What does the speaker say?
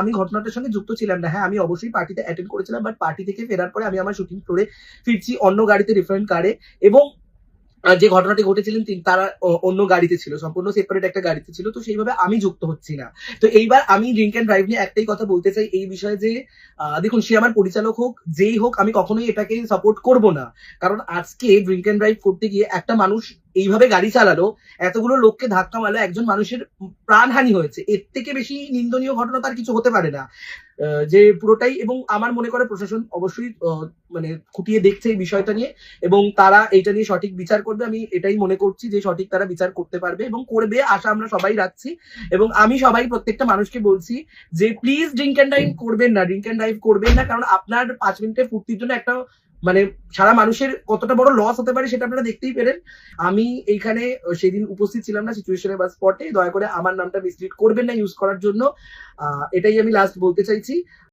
আমি ঘটনাটার সঙ্গে যুক্ত ছিলাম না। হ্যাঁ আমি অবশ্যই পার্টিতে অ্যাটেন্ড করেছিলাম বাট পার্টি থেকে ফেরার পরে আমি আমার শুটিং ফ্লোরে ফিরছি অন্য গাড়িতে ডিফারেন্ট কারে এবং যে ঘটনাটি ঘটেছিলেন তিনি, তারা অন্য গাড়িতে ছিল, সম্পূর্ণ সেপারেট একটা গাড়িতে ছিল, তো সেইভাবে আমি যুক্ত হচ্ছি না। তো এইবার আমি ড্রিঙ্ক অ্যান্ড ড্রাইভ নিয়ে একটাই কথা বলতে চাই, এই বিষয়ে যে দেখুন, সে আমার পরিচালক হোক, যেই হোক, আমি কখনোই এটাকে সাপোর্ট করব না। কারণ আজকে ড্রিঙ্ক অ্যান্ড ড্রাইভ করতে গিয়ে একটা মানুষ এইভাবে গাড়ি চালালো, এতগুলো লোককে ধাক্কা মারলো, একজন মানুষের প্রাণহানি হয়েছে। এর থেকে বেশি নিন্দনীয় ঘটনা তার কিছু হতে পারে না। যে পুরোটাই এবং আমার মনে করে প্রশাসন অবশ্যই মানে খুঁটিয়ে দেখছে এই বিষয়টা নিয়ে এবং তারা এটা নিয়ে সঠিক বিচার করবে। আমি এটাই মনে করছি যে সঠিক তারা বিচার করতে পারবে এবং করবে আশা আমরা সবাই রাখছি এবং আমি সবাই প্রত্যেকটা মানুষকে বলছি যে প্লিজ ড্রিঙ্ক অ্যান্ড ড্রাইভ করবেন না ড্রিঙ্ক অ্যান্ড ড্রাইভ করবেন না, কারণ আপনার পাঁচ মিনিটের ফুর্তির জন্য একটা মানে সারা মানুষের কতটা বড় লস হতে পারে সেটা আপনারা দেখতেই পেরেন আমি এইখানে সেদিন উপস্থিত ছিলাম না সিচুয়েশনে বা স্পটে দয়া করে আমার নামটা মিসলিড করবেন না ইউজ করার জন্য। এটাই আমি লাস্ট বলতে চাইছি।